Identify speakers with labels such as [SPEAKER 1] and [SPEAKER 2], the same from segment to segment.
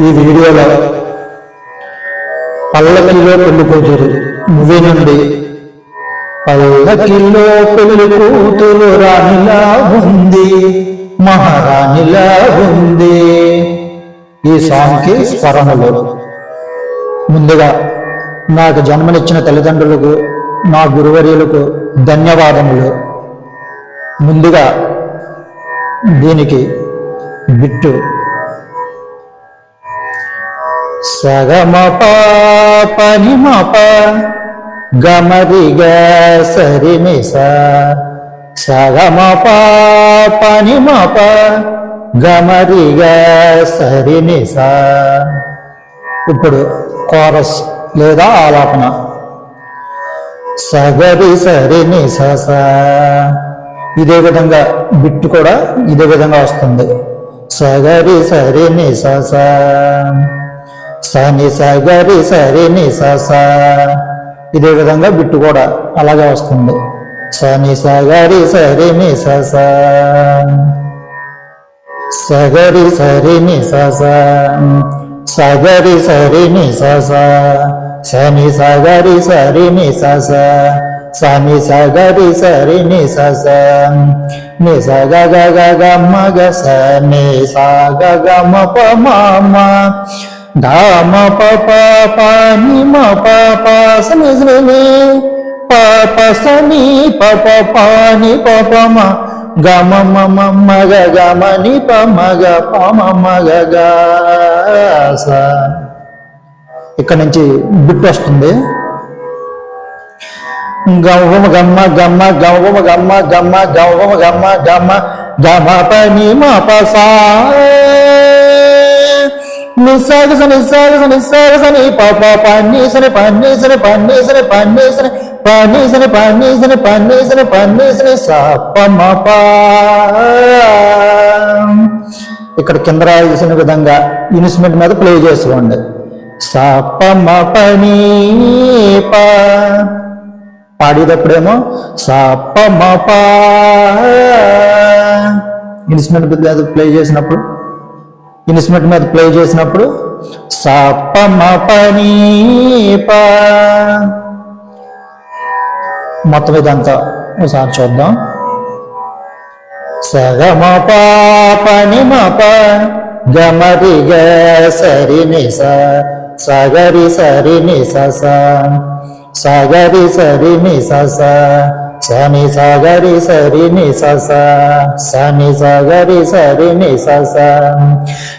[SPEAKER 1] ఈ వీడియోలో పల్లకిలో పెళ్ళి కూతురు మూవీ నుండి పల్లకిలో పెళ్ళి కూతురు రాణిలా ఉంది మహారాణిలా ఉంది. ఈ సాంగ్కి స్వరములు ముందుగా నాకు జన్మనిచ్చిన తల్లిదండ్రులకు నా గురువర్యులకు ధన్యవాదములు. ముందుగా దీనికి బిట్టు సగమప పనిమప గమరిగ సరిమిస సగమప పనిమప గమరిగ సరిమిస. ఇప్పుడు కోరస్ లేదా ఆలాపన. సగరి సరిని సస ఇదే విధంగా బిట్టు కూడా ఇదే విధంగా వస్తుంది. సగరి సరిని సస సని సగరి సరిని సస ఇదే విధంగా బిట్టు కూడా అలాగే వస్తుంది. సని సగరి సరిని సస సగరి సరిని సస సగరి సరిని సస సని సగరి సరిని సస సని సగరి సరిని ని ని సగ గ గ గ మ గ స ని గ మ ప మ. ధామ म प प प नि म प प स नि ज नि प प स नि प మ గ ఇక్కడ నుంచి బిట్ వస్తుంది. గమ గమ్మ గమ్మ గమ గమ్మ గమ్మ గమ గమ్మ గమ్మ గమ గమ పని మ ప సా. పన్ని సని పన్ని సని పన్ని పన్నీసని పన్నీసని పన్నీసని పన్నీసని పన్నీసని పన్నీసని పన్నీసని పన్ని ఇక్కడ కింద రాయాల్సిన విధంగా ఇన్స్ట్రుమెంట్ మీద ప్లే చేసుకోండి. స ప. పాడేటప్పుడేమో సపమప ఇన్స్ట్రుమెంట్ మీద ప్లే చేసినప్పుడు ఇన్స్ట్రుమెంట్ మీద ప్లే చేసినప్పుడు సపమపనీప మొత్తం ఇదంతా ఒకసారి చూద్దాం. సగమ పాపని మప గమరి గ సరి నిస సగరి సరి నిస సగరి సరి నిస సని సగరి సరి ని స సని సగరి సరి ని స స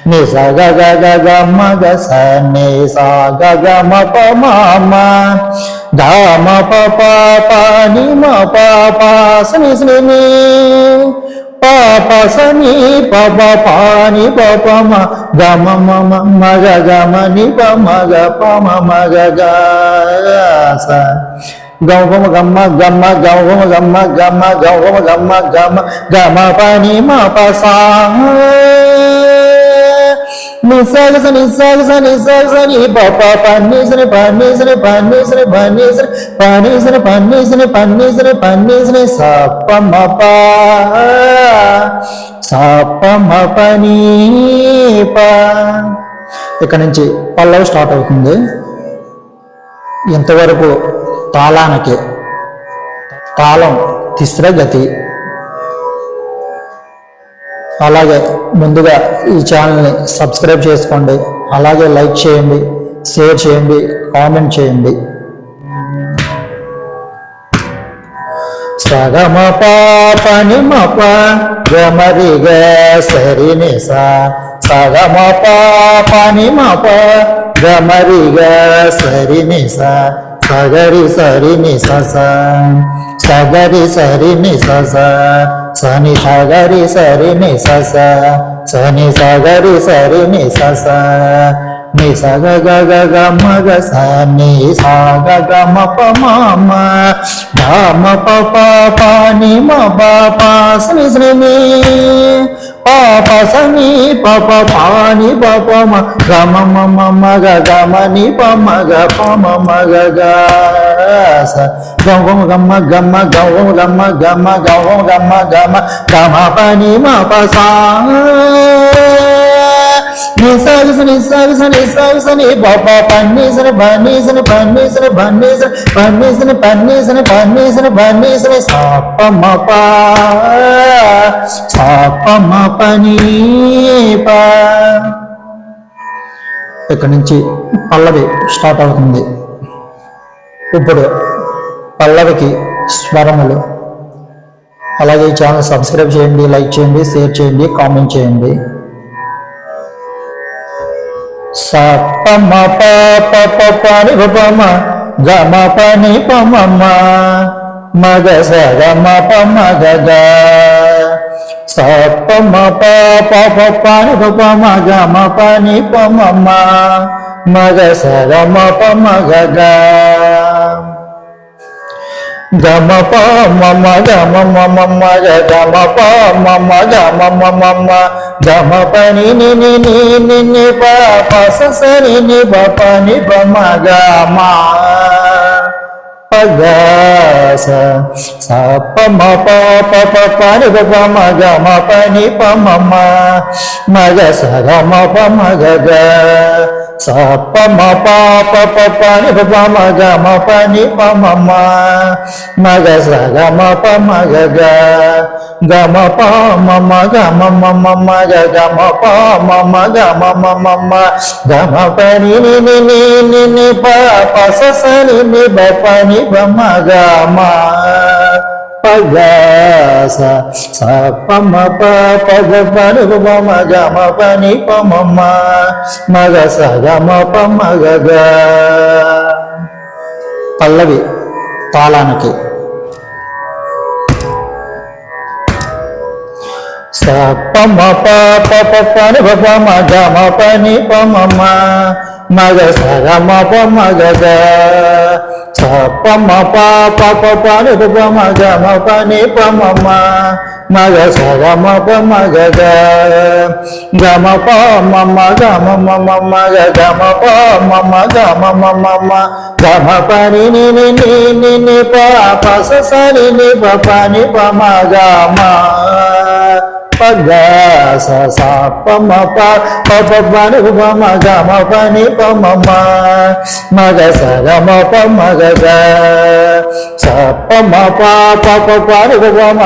[SPEAKER 1] ని స గ గ గ గ స ని స గ ప మమ మ. ప ప ప ని మ ప ప స ని ని ప ప స ప ప ప ని ప ప మ. గ మ మ మ మ గ గ మ ని ప మ గ ప మ మ గ గ స. గమ గమ్మ గమ్మ గమ గమ్మ గమ్మ గమ గమ్మ గమ్మ గమ పని మ ప సా నిసాగ స నిసాగ పన్నీసని పన్నీసని పన్నీసని ని ప ప పన్నీసని ని స ని ప ని ఇక్కడ నుంచి పల్లవి స్టార్ట్ అవుతుంది ఇంతవరకు తాళానికి తాళం తిస్ర గతి. అలాగే ముందుగా ఈ ఛానల్ని సబ్స్క్రైబ్ చేసుకోండి. అలాగే లైక్ చేయండి షేర్ చేయండి కామెంట్ చేయండి. సగమ పాపని మప గమరిగ సరిని సరి సగమ పాపని మప గమరిగ సరిని సరి సగరి సరి ని స సగరి సరి ని స సని సగరి సరి ని స సని సగరి సరి ని స ని సగ గ గ గ మ గ స ని సా గ గ మ ప మ మ ధ మ ప ప ప ని మ బ ప స ని స ని ని ప ప స ని ప ప ప ని ప ప మ గ మ మ మ మ గ గ మ ని ప మ గ ప మ మ గ గ స గ గ మ గ మ గ మ గ గ మ గ మ గ మ గ గ మ గ మ గ మ గ మ ప ని మ ప స నీ సాగు సని సాగు సని సాగు సని బాబా పన్నీసని బన్నీసని పన్నీసని బన్నీసని పన్నీసని పన్నీసని పన్నీసని బన్నీసని సాప మప సాప మపని ఇక్కడ నుంచి పల్లవి స్టార్ట్ అవుతుంది. ఇప్పుడు పల్లవికి స్వరములు. అలాగే ఈ ఛానల్ సబ్స్క్రైబ్ చేయండి లైక్ చేయండి షేర్ చేయండి కామెంట్ చేయండి. సపమ ప పని పమ గమ పని పమమ్మ మగ సగమ పమగ సపమ ప పని పమ గమ పని పమమ్మ మగ సగమ పమగ గమ ప మమ గమ మమ మగ గమ ప మమ గమ మమ మమ గమ పని ని ని ని ని ని ప ప స స ని ని ప ప ని ప మ గ మ ప గ స స ప మ ప ప ప ప ని బ ప మ గ మ ప ని ప మ మ మ గ స గ మ ప మ గ గ స ప మ ప ప ప ని ప ప మ గ మ ప ని ప మ మ స గ మ ప మ గ గ గ మ ప మ మ గ మ మ మ మ గ గ మ ప మ మ గ మ మ మ మ గ మ ప ని ని ని ని ని ని ప ప స స ని ని బ ప ని బ మ గ మ ప గ స స ప మ ప ప గ ప ని స గమ మ ప పల్లవి తాళానికి స ప మ ప ప ప ప ని ప ప మ గ మ ప ని ప మ మ మ గ స గ మ ప మ గ గ స ప మ ప ప ప ప ని ప ప మ గ మ ప ని ప మ మ మ గ స గ మ ప మ గ గ గ మ ప మ మ గ మ మ మ మ గ స గ మ ప గ స ప ప ప గ మ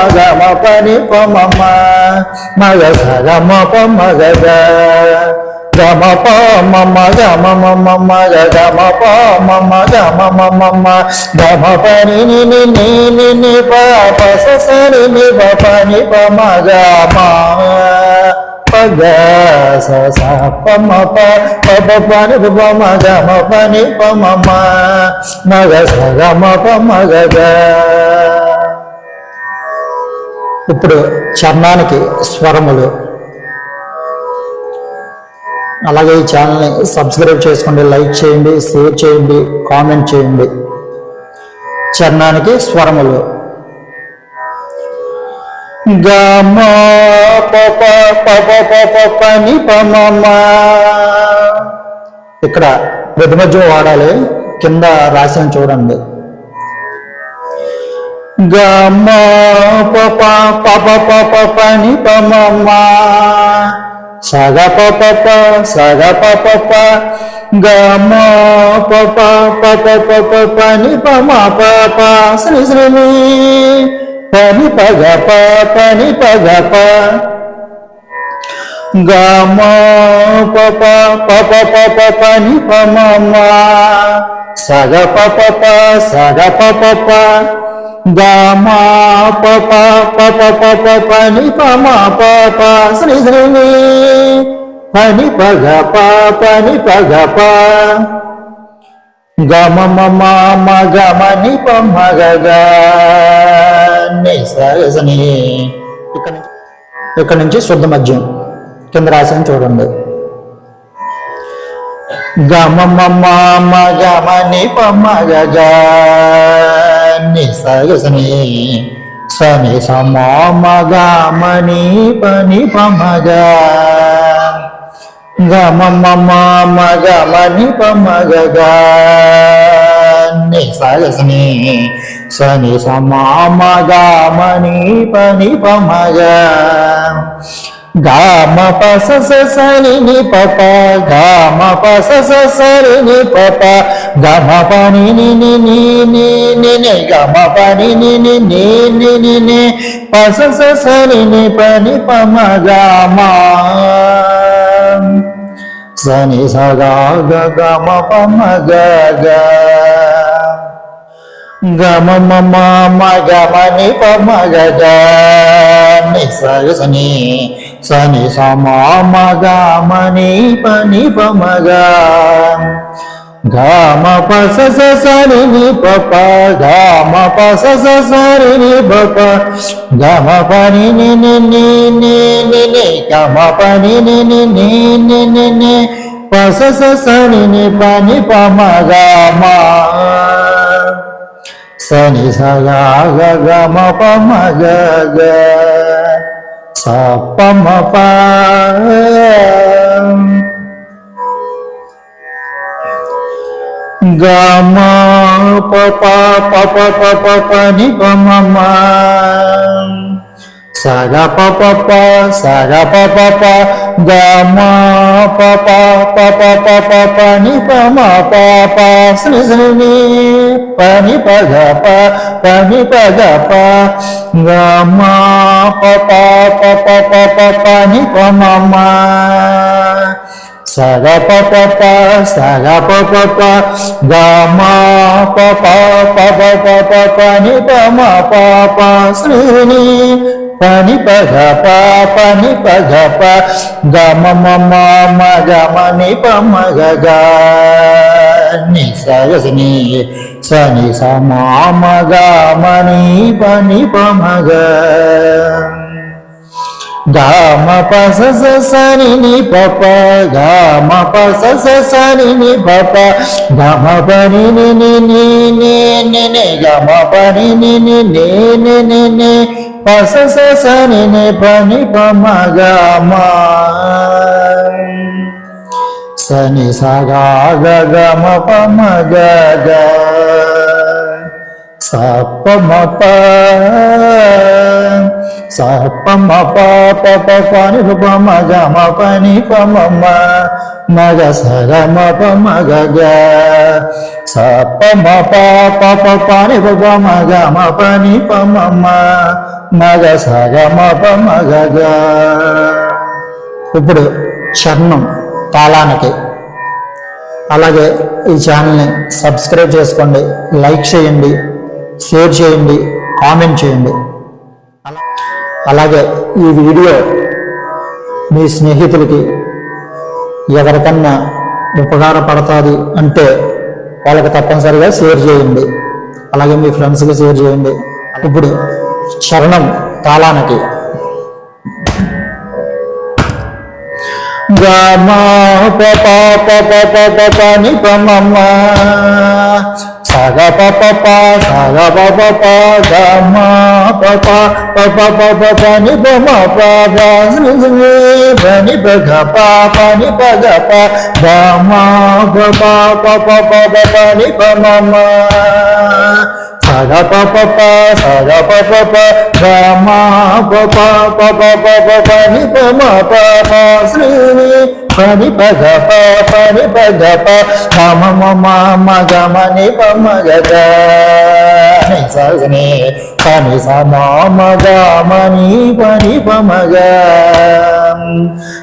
[SPEAKER 1] మ స గ మ ప గ గమ ప మమ గమ మమ మ మ గ గ ప మమ గమ మమ మ మ. ని ని ని ని ని ప ప స స ని ని ప ప ని ప మ గ మ ప గ స స ప మ ప ప ప ప ని ప ప మ గ మ ప ని ప మ మ. మ గ స గ మ ప మ గ గ. ఇప్పుడు చర్మానికి స్వరములు అలాగే ఈ ఛానల్ని సబ్స్క్రైబ్ చేసుకోండి లైక్ చేయండి షేర్ చేయండి కామెంట్ చేయండి చరణానికి స్వరములు గమ పని ఇక్కడ ప్రతిమధ్యం వాడాలి కింద రాసిన చూడండి గమ పప పప పప పని పమమ్మా సగ పప ప పప ప గమ పప పప పప పని పమ పప శ్రీ శ్రీ పని పగ పని పగ ప గమ పప పప పప పని పమ సగ పప సగ పప గమ పప పప పప పని పమ పప శ్రీ శ్రీ పని పగ పని పగ ప గమ మమ గమ ని పమ ఇక్కడ నుంచి ఇక్కడ నుంచి శుద్ధ మద్యం కింద రాసిన చూడండి గమ మమ గమ ని సగసని సని సమ గమ పని పమగ గ గమ మమ గమ ని సగసని సని సమ గమ పని పమగ గామ పస సరి ని పప గామ పస సరి ని పప గమ పని ని ని ని ని ని ని గమ పని ని ని ని పస సరి పని పమ సని సగా గమ పమ గ గమ మమ మగ మని సని సని సమా మగ మని పని పమ గ గమ పస సరి ని పప గమ పస సరి ని పప గమ పని ని ని ని ని ని ని గమ పని ని ని ని ని ని ని. పస సరి ని పని పమ గమ. సని సగా గమ పమ గ స ప. గ మ పప ప ప ప ప ప ప ని శ్రీ శ్రీ ని ప ని ప గ ప గ మ ప ప ప ప గ ప ప ప స గ ప గ మ ప ప మ గ గ మ గ గ ని ప మ గ గామ పస సని ని పప గామ పస సని ని పప గమ పని ని ని ని ని ని ని గమ పని ని ని ని ని ని ని పస సని ని పని పమ గమ. సని సగా గమ పమ గ సప మప ప మ ప స ప మ ప ప ప ప ని పాప పని మ గ పని ప మగ ప మ గ ని మ గ ఇప్పుడు చర్ణం తాళానికి. అలాగే ఈ ఛానల్ని సబ్స్క్రైబ్ చేసుకోండి లైక్ చేయండి షేర్ చేయండి కామెంట్ చేయండి. అలాగే ఈ వీడియో మీ స్నేహితులకి ఎవరికన్నా ఉపకారపడుతుంది అంటే వాళ్ళకి తప్పనిసరిగా షేర్ చేయండి. అలాగే మీ ఫ్రెండ్స్కి షేర్ చేయండి. ఇప్పుడు చరణం తాళానికి. గమాపని ప సగ పప సగ పప గమా పప ని ప పని మ పని పగ ప ప ప గ మ ప ప ప ప ప ప పని ని ప మ ప ప శ్రీ శ్రీ ప ని మ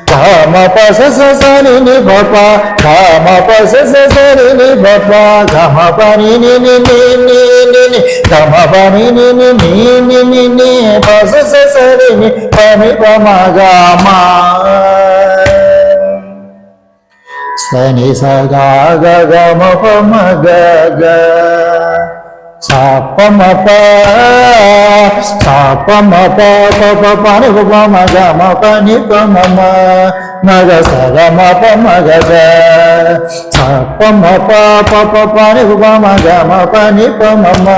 [SPEAKER 1] ప ని సరి ని ప మ ప ప ని ప ని ని ని స ని ని ని ని ని ని ని ని ని ని స గ గ గ గ సాపమప ప మ ప గమ పని పమ ప ప ప ప ని ప ప మ గ మ ప ని ప మ మ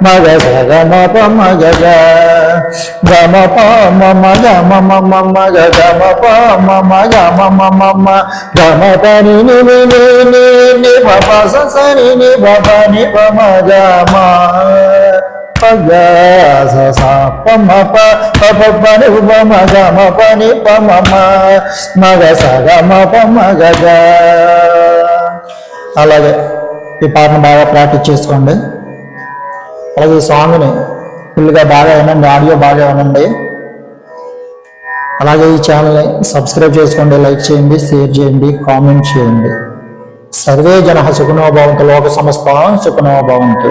[SPEAKER 1] మ గ స గ మ ప మ గ గ స మ ప ప ప ప ని గ మ ప ని ప మ మ గ స గ మ మ గ గ మ ప మ మ గ మ మ మ మ గ మ ప మ మ గ మ మ మ మ గ మ ప ని ని ని ని ని గ పగ స ప గ మగ స అలాగే ఈ పాటను బాగా ప్రాక్టీస్ చేసుకోండి అలాగే ఈ సాంగ్ని ఫుల్గా బాగా వినండి ఆడియో బాగా వినండి అలాగే ఈ ఛానల్ని సబ్స్క్రైబ్ చేసుకోండి లైక్ చేయండి షేర్ చేయండి కామెంట్ చేయండి సర్వే జన సుఖనోభవంతు లోక సమస్త సుఖనోభవంతు